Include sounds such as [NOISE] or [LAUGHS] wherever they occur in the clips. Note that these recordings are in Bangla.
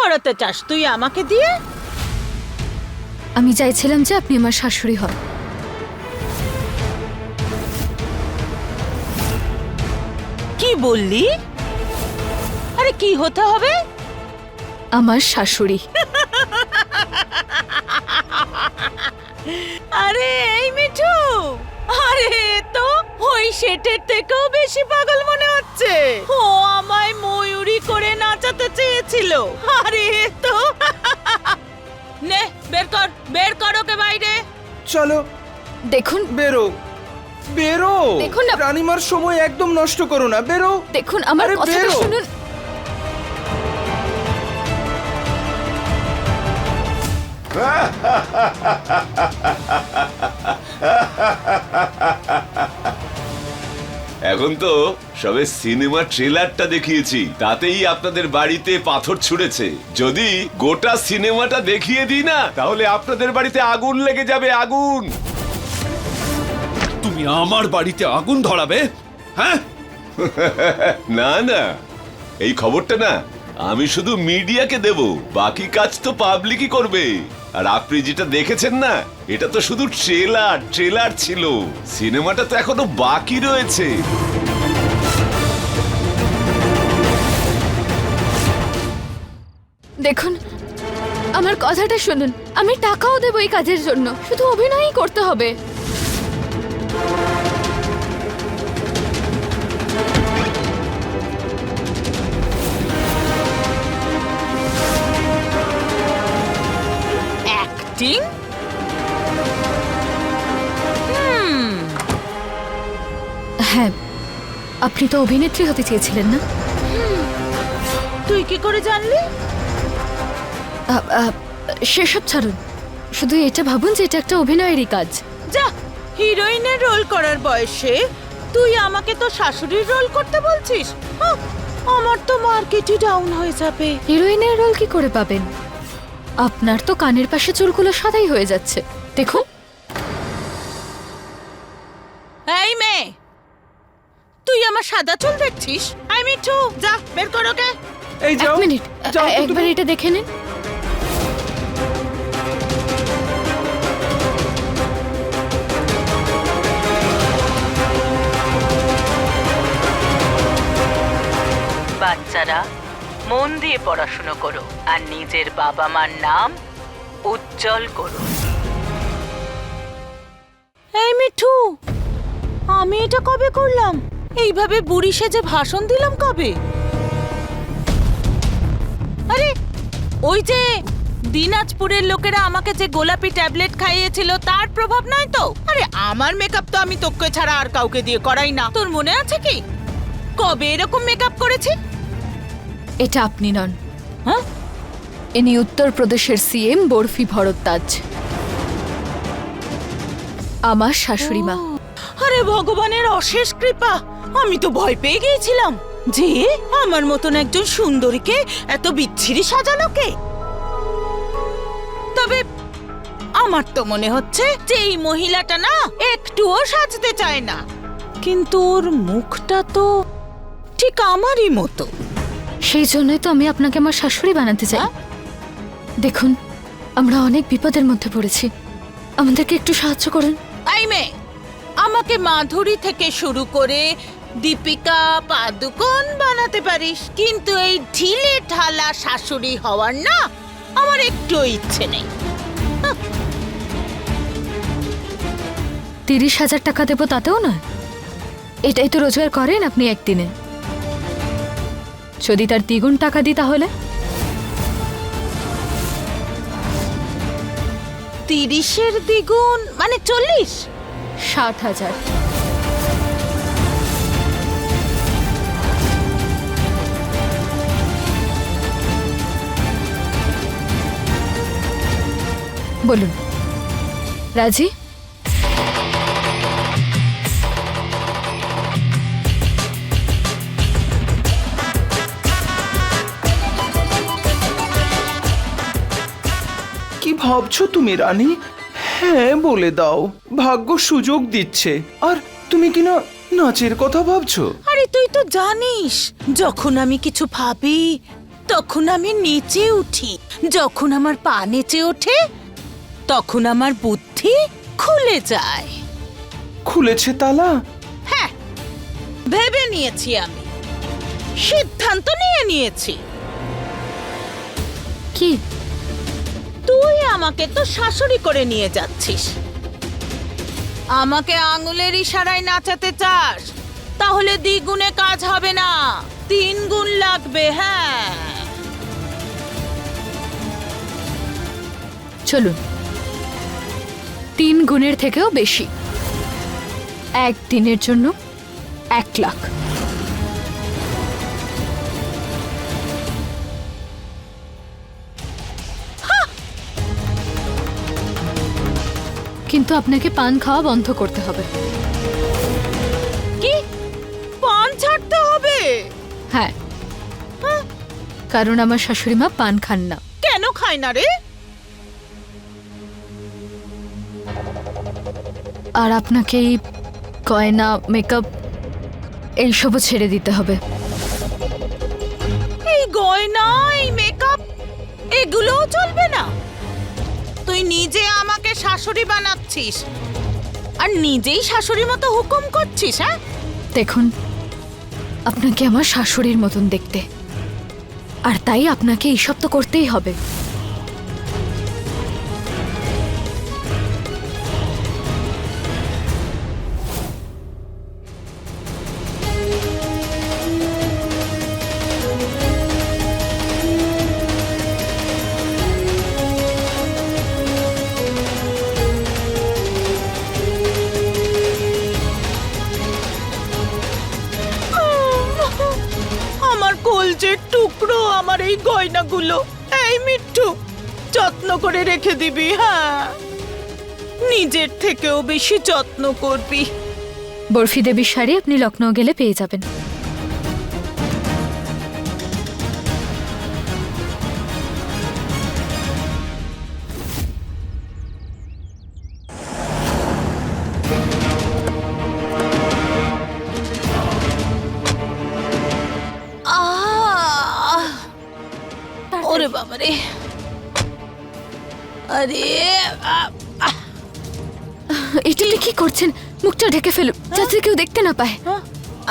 করাতে চাস তুই আমাকে দিয়ে? আমি চাইছিলাম যে আপনি আমার শাশুড়ি হন। কি বললি? আরে কি হতে হবে? আমার শাশুড়ি। আরে এই মিঠু! আরে এ তো ওই শেটের থেকেও বেশি পাগল মনে হচ্ছে। ও আমায় ময়ূরী করে নাচাতে চেয়েছিল। আরে এ তো [LAUGHS] নে বের কর বের কর ওকে বাইরে। চলো। দেখুন। বেরো। বেরো। দেখুন না- রানিমার সময় একদম নষ্ট করো না বেরো। দেখুন আমার আরে কথাটা বেরো। শুনুন। [LAUGHS] এখন তো সবে সিনেমা ট্রেলারটা দেখিয়েছি তাতেই আপনাদের বাড়িতে পাথর ছুঁড়েছে। যদি গোটা সিনেমাটা দেখিয়ে দিই না তাহলে আপনাদের বাড়িতে আগুন লেগে যাবে আগুন! তুমি আমার বাড়িতে আগুন ধরাবে? হ্যাঁ? [LAUGHS] না না। এই খবরটা না আমি শুধু মিডিয়াকে দেব বাকি কাজ তো পাবলিকই করবে। আর আপনি যেটা দেখেছেন না, এটা তো শুধু ট্রেলার ট্রেলার ছিল। সিনেমাটা তো এখনও বাকি রয়েছে। দেখুন, আমার কথাটা শুনুন। আমি টাকাও দেবো এই কাজের জন্য। শুধু অভিনয়ই করতে হবে। হ্যাঁ আপনি তো অভিনেত্রী হতে চেয়েছিলেন না? তুই কি করে জানলি? আ, আ, সেসব ছাড়ুন। শুধু এটা ভাবুন যে এটা একটা অভিনয়েরই কাজ। যা হিরোইনের রোল করার বয়সে তুই আমাকে তো শাশুড়ির রোল করতে বলছিস। হাহ, আমার তো মার্কেটই ডাউন হয়ে যাবে। হিরোইনের রোল কি করে পাবেন? আপনার তো কানের পাশে চুলগুলো সাদাই হয়ে যাচ্ছে। দেখুন। সাদা চুল দেখছিস আই মিঠু যা বের কর ওকে। এই যাও এক মিনিট যাও তো একবার তুমি। এটা দেখে নিন। বাচ্চারা মন দিয়ে পড়াশুনো করো আর নিজের বাবা মার নাম উজ্জ্বল করো। এই মিঠু আমি এটা কবে করলাম? এইভাবে বুড়ি সেজে ভাষণ দিলাম কবে? আরে ওই যে দিনাজপুরের লোকেরা আমাকে যে গোলাপি ট্যাবলেট খাইয়েছিল তার প্রভাব নয় তো? আরে আমার মেকআপ তো আমি তোকে ছাড়া আর কাউকে দিয়ে করাই না। তোর মনে আছে কি? কবে এরকম মেকআপ করেছি? এটা আপনি নন। হ্যাঁ? ইনি উত্তরপ্রদেশের সিএম বরফি ভরদ্বাজ। আমার শাশুড়ি মা। আরে ভগবানের অশেষ কৃপা। আমি তো ভয় পেয়ে গিয়েছিলাম যে আমার মতন একজন সুন্দরীকে এত বিচ্ছিরি সাজালো কে? তবে আমার তো মনে হচ্ছে যে এই মহিলাটা না একটুও সাজতে চায় না। কিন্তু ওর মুখটা তো ঠিক আমারই মতো। সেই জন্যই তো আমি আপনাকে আমার শাশুড়ি বানাতে চাই। হ্যাঁ? দেখুন আমরা অনেক বিপদের মধ্যে পড়েছি। আমাদেরকে একটু সাহায্য করুন। আই মে আমাকে মাধুরী থেকে শুরু করে দীপিকা পাদুকোন বানাতে পারিস কিন্তু এই ঢিলে ঢালা শাশুড়ি হওয়ার না আমার একটু ইচ্ছে নেই। তিরিশ হাজার টাকা দেবো তাতেও নয়। এটাই তো রোজগার করেন আপনি একদিনে। যদি তার দ্বিগুণ টাকা দিই তাহলে? তিরিশের দ্বিগুণ মানে চল্লিশ? ষাট হাজার। বলুন রাজি? কি ভাবছ তুমি রানী? হ্যাঁ বলে দাও। ভাগ্য সুযোগ দিচ্ছে। আর তুমি কিনা নাচের কথা ভাবছ? আরে তুই তো জানিস যখন আমি কিছু ভাবি তখন আমি নিচে উঠি। যখন আমার পা নিচে ওঠে তখন আমার বুদ্ধি খুলে যায়। খুলেছে তালা? হ্যাঁ ভেবে নিয়েছি আমি। সিদ্ধান্ত নিয়ে নিয়েছি। কি? তুই আমাকে তো শাশুড়ি করে নিয়ে যাচ্ছিস। আমাকে আঙুলের ইশারায় নাচাতে চাস? তাহলে দ্বিগুণে কাজ হবে না। তিন গুণ লাগবে হ্যাঁ। চলুন। তিন গুণের থেকেও বেশি। এক দিনের জন্য এক লাখ। কিন্তু আপনাকে পান খাওয়া বন্ধ করতে হবে। কি? পান ছাড়তে হবে? হ্যাঁ। কারণ আমার শাশুড়ি মা পান খান না। কেন খায় না রে? আর আপনাকে এই গয়না মেকআপ এইসবও ছেড়ে দিতে হবে। এই গয়না এই মেকআপ এগুলোও চলবে না। তুই নিজে আমাকে শাশুড়ি বানাচ্ছিস আর নিজেই শাশুড়ির মতো হুকুম করছিস হ্যাঁ? দেখুন, আপনাকে আমার শাশুড়ির মতন দেখতে। আর তাই আপনাকে এইসব তো করতেই হবে। করে রেখে দিবি হ্যাঁ? নিজের থেকেও বেশি যত্ন করবি। বরফি দেবীর শাড়ি আপনি লখনৌ গেলে পেয়ে যাবেন। আরে এটা কি করছেন? মুখটা ঢেকে ফেলুন যাতে কেউ দেখতে না পায়।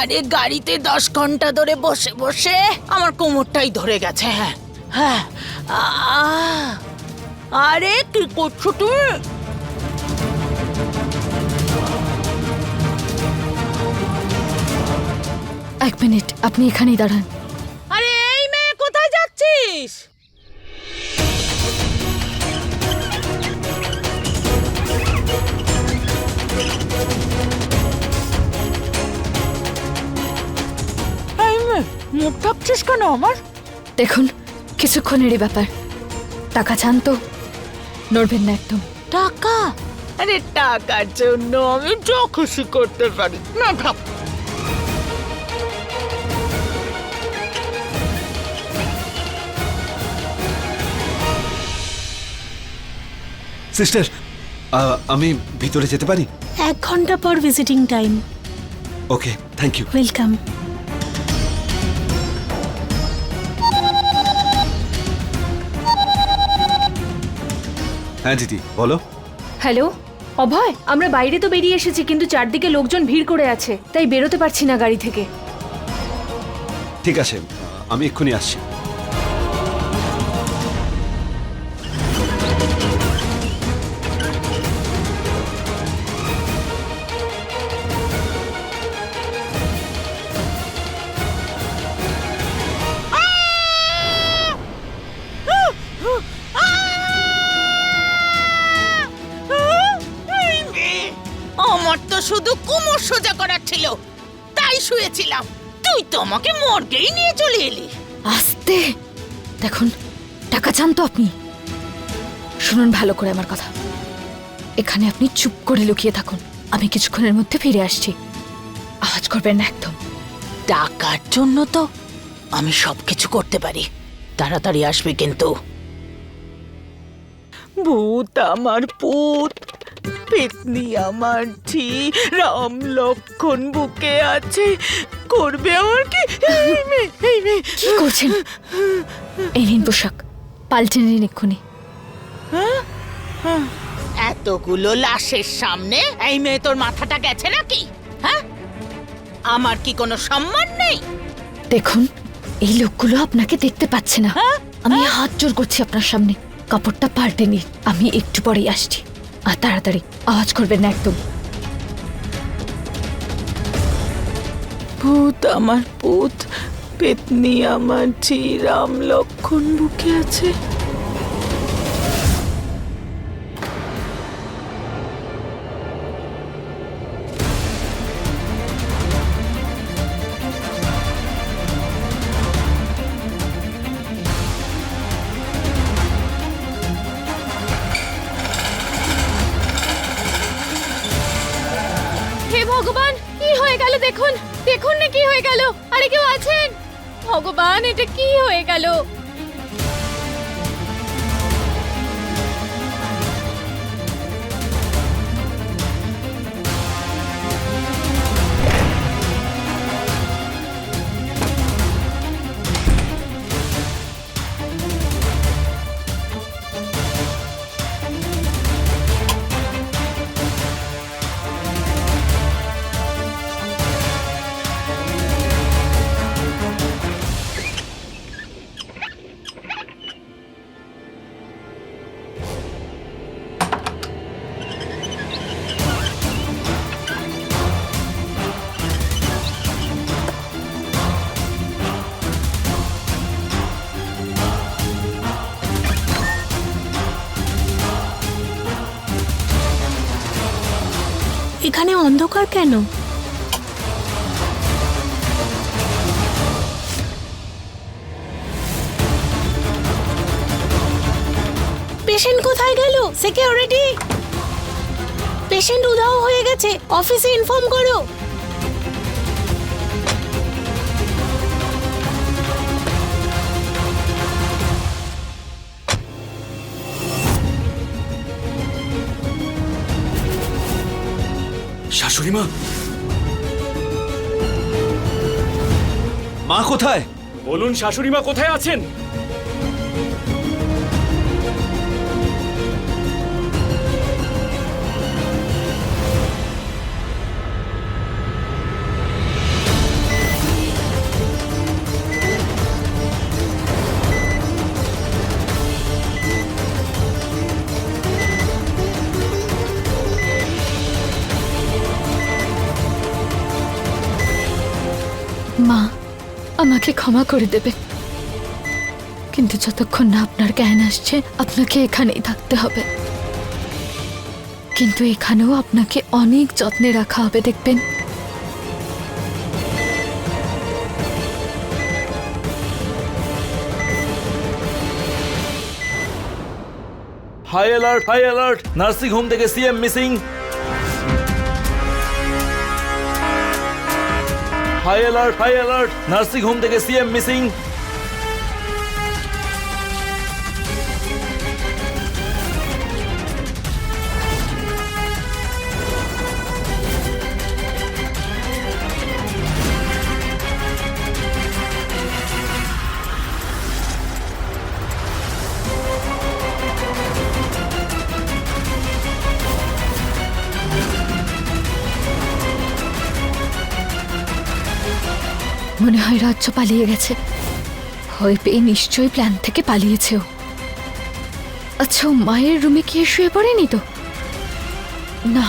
আরে গাড়িতে দশ ঘণ্টা ধরে বসে বসে আমার কোমরটাই ধরে গেছে হ্যাঁ। হ্যাঁ! আরে কি করছ তুমি? এক মিনিট আপনি এখানেই দাঁড়ান। আরে এই মেয়ে কোথায় যাচ্ছিস? মুখ ঢাকছিস কেন আমার? দেখুন কিছুক্ষণেরই ব্যাপার। টাকা চান তো? নড়বেন না একদম। টাকা? আরে টাকার জন্য আমি যা খুশি করতে পারি। না ভাব। সিস্টার আমি ভিতরে যেতে পারি? এক ঘণ্টা পর visiting time okay thank you welcome হ্যাঁ দিদি বলো। হ্যালো? অভয় আমরা বাইরে তো বেরিয়ে এসেছি কিন্তু চারদিকে লোকজন ভিড় করে আছে তাই বেরোতে পারছি না গাড়ি থেকে। ঠিক আছে আমি এক্ষুনি আসছি। আমার তো শুধু কোমর সোজা করার ছিল। তাই শুয়েছিলাম। তুই তো আমাকে মর্গেই নিয়ে চলে এলি। আস্তে। দেখুন টাকা চান তো আপনি। শুনুন ভালো করে আমার কথা। এখানে আপনি চুপ করে লুকিয়ে থাকুন। আমি কিছুক্ষণের মধ্যে ফিরে আসছি। আওয়াজ করবেন না একদম। টাকার জন্য তো আমি সবকিছু করতে পারি। তাড়াতাড়ি আসবে কিন্তু। ভূত আমার পুত। পেতনি আমার ঝি রাম লক্ষণ বুকে আছে। করবে আমার কি? এই মেয়ে, এই মেয়ে। কি করছেন? এই নিন পোশাক পাল্টে নিন এক্ষুনি। এতগুলো লাশের সামনে এই মেয়ে তোর মাথাটা গেছে নাকি? হ্যাঁ? আমার কি কোনো সম্মান নেই? দেখুন এই লোকগুলো আপনাকে দেখতে পাচ্ছে না। হ্যাঁ? আমি হাত জোর করছি আপনার সামনে। কাপড়টা পাল্টে নিন আমি একটু পরেই আসছি। আর তাড়াতাড়ি, আওয়াজ করবেন না একদম। ভূত আমার পুত পেতনি আমার জি রাম লক্ষণ বুকে আছে। ভগবান এটা কি হয়ে গেল? অন্ধকার কেন? পেশেন্ট কোথায় গেল? সিকিউরিটি পেশেন্ট উধাও হয়ে গেছে। অফিসে ইনফর্ম করো। শাশুড়ি মা কোথায়? বলুন শাশুড়িমা কোথায় আছেন? ক্ষমা করে দেবে। কিন্তু যতক্ষণ না আপনার জ্ঞান আসছে, আপনাকে এখানেই থাকতে হবে। কিন্তু এখানেও আপনাকে অনেক যত্নে রাখা হবে, দেখবেন। High alert high alert nursing home থেকে CM missing high alert high alert nursing home থেকে সিএম মিসিং মনে হয় রাজ্য পালিয়ে গেছে। ভয় পেয়ে নিশ্চয়ই প্ল্যান থেকে পালিয়েছে আচ্ছা মায়ের রুমে কি শুয়ে পড়েনি তো? না।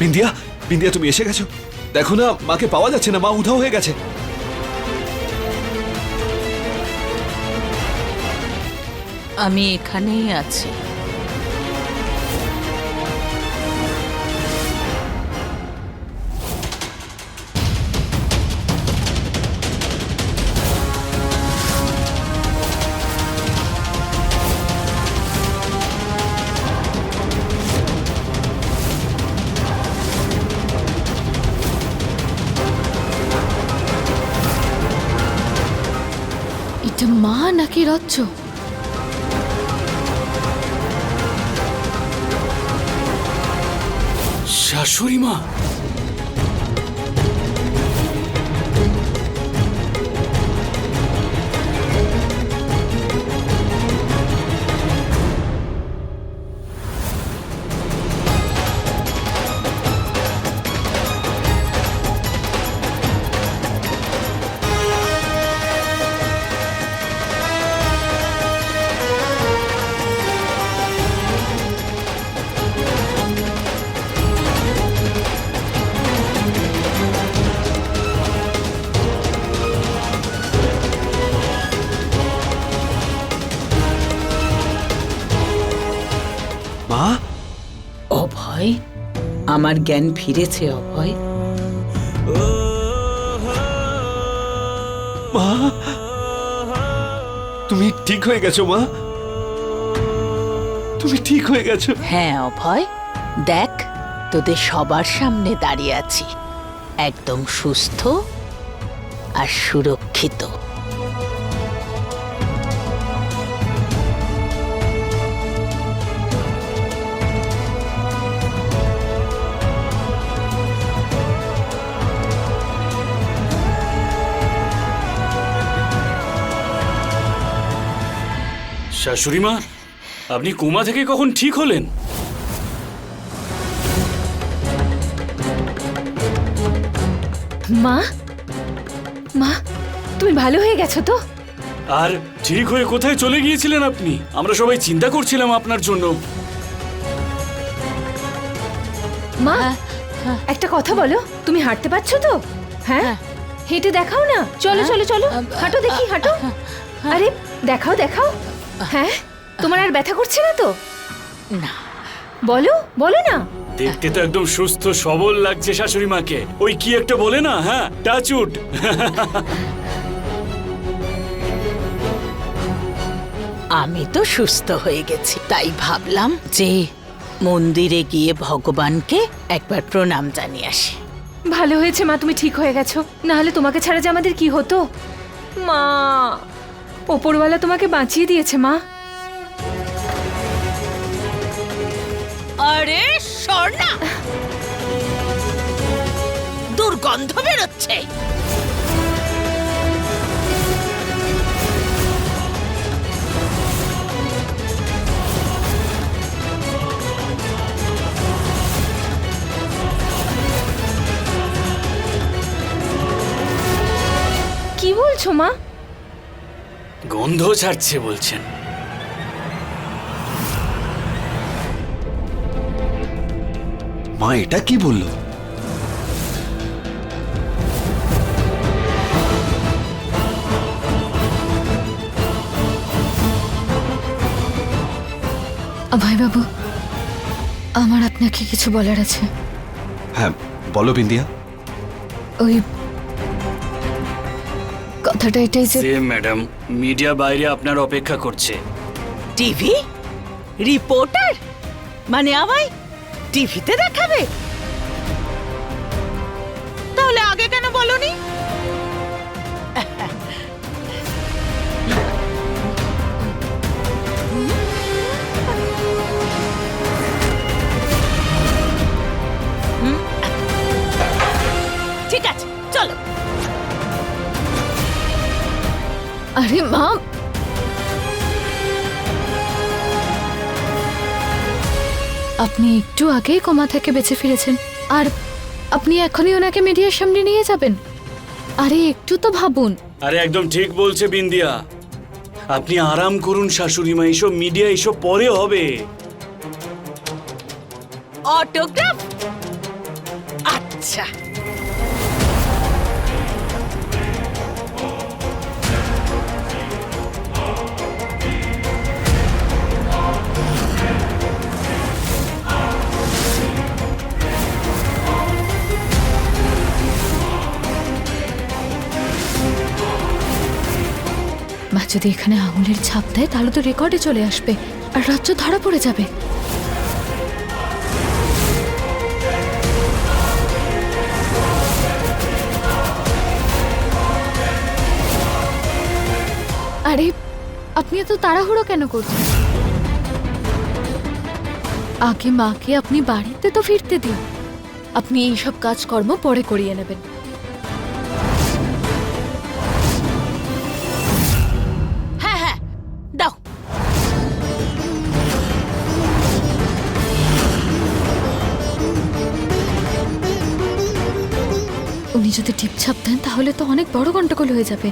বিন্দিয়া বিন্দিয়া তুমি এসে গেছো? দেখো না, মাকে পাওয়া যাচ্ছে না, মা উধাও হয়ে গেছে। আমি এখানেই আছি। কি রচ্ছ শাশুড়ি মা! আমার জ্ঞান ফিরেছে অভয়। মা তুমি ঠিক হয়ে গেছো মা। তুমি ঠিক হয়ে গেছো। হ্যাঁ অভয় দেখ তোদের সবার সামনে দাঁড়িয়ে আছি। একদম সুস্থ আর সুরক্ষিত। শাশুড়ি মা আপনি কোমা থেকে কখন ঠিক হলেন? মা? মা তুমি ভালো হয়ে গেছো তো? আর ঠিক হয়ে কোথায় চলে গিয়েছিলেন আপনি? আমরা সবাই চিন্তা করছিলাম আপনার জন্য। মা একটা কথা বলো তুমি হাঁটতে পারছ তো? হ্যাঁ? হেঁটে দেখাও না। চলো চলো চলো। হাঁটো দেখি হাঁটো। আরে দেখাও দেখাও। হ্যাঁ? তোমার আর ব্যথা করছে না তো? না। বলো বলো না। দেখতে তো একদম সুস্থ সবল লাগছে শাশুড়ি মাকে। ওই কি একটা বলে না হ্যাঁ? টাচুট আমি তো সুস্থ হয়ে গেছি তাই ভাবলাম যে মন্দিরে গিয়ে ভগবানকে একবার প্রণাম জানিয়ে আসি। ভালো হয়েছে মা তুমি ঠিক হয়ে গেছো। না হলে তোমাকে ছাড়া যে আমাদের কি হতো? মা! ওপরওয়ালা তোমাকে বাঁচিয়ে দিয়েছে মা। আরে স্বর্ণা! দুর্গন্ধ বেরোচ্ছে। কি বলছো মা? গন্ধ ছাড়ছে বলছেন। মা এটা কি বলল? বাবু আমার আপনাকে কিছু বলার আছে। হ্যাঁ বলো বিন্দিয়া। ওই কথাটা এটাই যে সে ম্যাডাম মিডিয়া বাইরে আপনার অপেক্ষা করছে। টিভি? রিপোর্টার? মানে আমায়? টিভিতে দেখাবে? একটু আগেই কমা থেকে বেঁচে ফিরেছেন। আর আপনি এখনই ওনাকে মিডিয়ার সামনে নিয়ে যাবেন। আরে একটু তো ভাবুন। আরে একদম ঠিক বলছে বিন্দিয়া। আপনি আরাম করুন শাশুড়ি মা এইসব মিডিয়া এসব পরে হবে। অটোগ্রাফ? আচ্ছা। যদি এখানে আঙুলের ছাপ দেয়, তাহলে তো রেকর্ডে চলে আসবে। আর রাজ্য ধরা পড়ে যাবে। আরে, আপনি এত তাড়াহুড়ো কেন করছেন? আগে মাকে আপনি বাড়িতে তো ফিরতে দিন। আপনি এইসব কাজকর্ম পরে করিয়ে নেবেন। যদি টিপছাপ দেন তাহলে তো অনেক বড় গন্ডগোল হয়ে যাবে।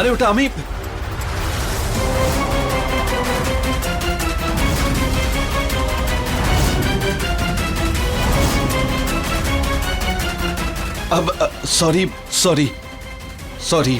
আরে ওটা আমি সরি সরি সরি